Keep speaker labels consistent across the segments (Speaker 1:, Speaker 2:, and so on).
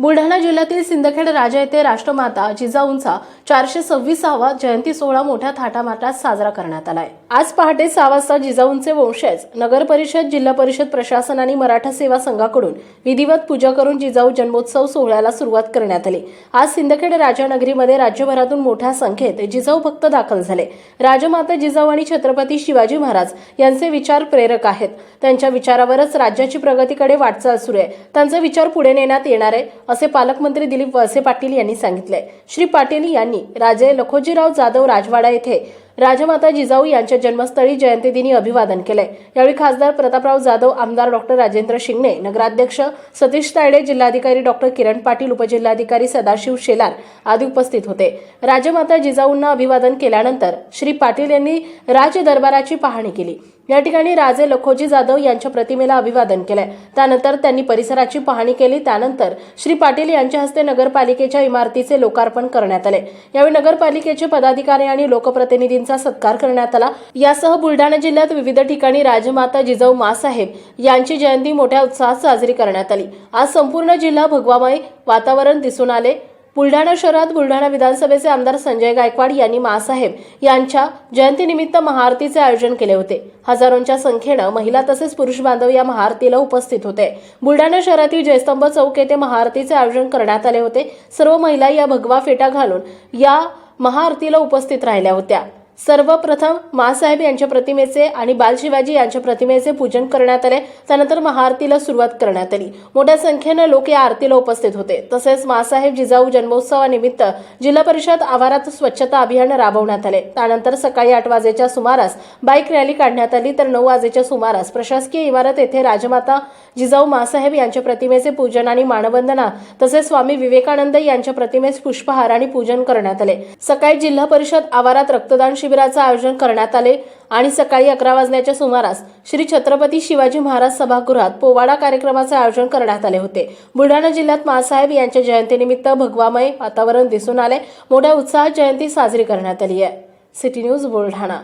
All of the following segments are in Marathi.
Speaker 1: बुलढाणा जिल्ह्यातील सिंदखेड राजा येथे राष्ट्रमाता जिजाऊंचा चारशे सव्वीसावा जयंती सोहळा मोठ्या थाटामाटात साजरा करण्यात आलाय. आज पहाटे सहा वाजता जिजाऊंचे वंशज नगर परिषद जिल्हा परिषद प्रशासन आणि मराठा सेवा संघाकडून विधिवत पूजा करून जिजाऊ जन्मोत्सव सोहळ्याला सुरुवात करण्यात आली. आज सिंदखेड राजानगरीमध्ये राज्यभरातून मोठ्या संख्येत जिजाऊ भक्त दाखल झाले. राजमाता जिजाऊ आणि छत्रपती शिवाजी महाराज यांचे विचार प्रेरक आहेत. त्यांच्या विचारावरच राज्याची प्रगतीकडे वाटचाल सुरू आहे. त्यांचा विचार पुढे नेण्यात येणार आहे. असे पालकमंत्री दिलीप वळसे पाटील यांनी सांगितले श्री पाटील यांनी राजे लखोजीराव जाधव राजवाडा येथे राजमाता जिजाऊ यांच्या जन्मस्थळी जयंतीदिनी अभिवादन केले यावेळी खासदार प्रतापराव जाधव आमदार डॉक्टर राजेंद्र शिंगणे नगराध्यक्ष सतीश तायडे जिल्हाधिकारी डॉक्टर किरण पाटील उपजिल्हाधिकारी सदाशिव शेलार आदी उपस्थित होते. राजमाता जिजाऊंना अभिवादन केल्यानंतर श्री पाटील यांनी राज दरबाराची पाहणी केली. या ठिकाणी राजे लखोजी जाधव यांच्या प्रतिमेला अभिवादन केलंय. त्यानंतर त्यांनी परिसराची पाहणी केली. त्यानंतर श्री पाटील यांच्या हस्ते नगरपालिकेच्या इमारतीचे लोकार्पण करण्यात आले. यावेळी नगरपालिकेचे पदाधिकारी आणि लोकप्रतिनिधींचा सत्कार करण्यात आला. यासह बुलढाणा जिल्ह्यात विविध ठिकाणी राजमाता जिजाऊ मासाहेब यांची जयंती मोठ्या उत्साहात साजरी करण्यात आली. आज संपूर्ण जिल्हा भगवामय वातावरण दिसून आले. बुलढाणा शहरात बुलढाणा विधानसभेचे आमदार संजय गायकवाड यांनी मासाहेब यांच्या जयंतीनिमित्त महाआरतीचे आयोजन केले होते. हजारोंच्या संख्येनं महिला तसेच पुरुष बांधव या महाआरतीला उपस्थित होते. बुलढाणा शहरातील जयस्तंभ चौक येथे महाआरतीचे आयोजन करण्यात आले होते. सर्व महिला या भगवा फेटा घालून या महाआरतीला उपस्थित राहिल्या होत्या. सर्वप्रथम मासाहेब यांच्या प्रतिमेचे आणि बालशिवाजी यांच्या प्रतिमेचे पूजन करण्यात आले. त्यानंतर महाआरतीला सुरुवात करण्यात आली. मोठ्या संख्येनं लोक या आरतीला उपस्थित होते. तसेच मासाहेब जिजाऊ जन्मोत्सवानिमित्त जिल्हा परिषद आवारात स्वच्छता अभियान राबवण्यात आले. त्यानंतर सकाळी आठ वाजेच्या सुमारास बाईक रॅली काढण्यात आली. तर नऊ वाजेच्या सुमारास प्रशासकीय इमारत येथे राजमाता जिजाऊ मासाहेब यांच्या प्रतिमेचे पूजन आणि मानवंदना तसेच स्वामी विवेकानंद यांच्या प्रतिमेस पुष्पहार आणि पूजन करण्यात आले. सकाळी जिल्हा परिषद आवारात रक्तदान शिबिराचं आयोजन करण्यात आले आणि सकाळी अकरा वाजण्याच्या सुमारास श्री छत्रपती शिवाजी महाराज सभागृहात पोवाडा कार्यक्रमाचे आयोजन करण्यात आले होते. बुलढाणा जिल्ह्यात मासाहेब यांच्या जयंतीनिमित्त भगवामय वातावरण दिसून आले. मोठ्या उत्साहात जयंती साजरी करण्यात आली आहे. City news Buldhana.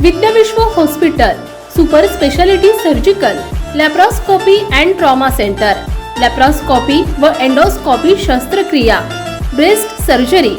Speaker 2: Vidyavishwa hospital super speciality surgical laparoscopy and trauma centre. Laparoscopy व एंडोस्कोपी शस्त्रक्रिया. breast surgery.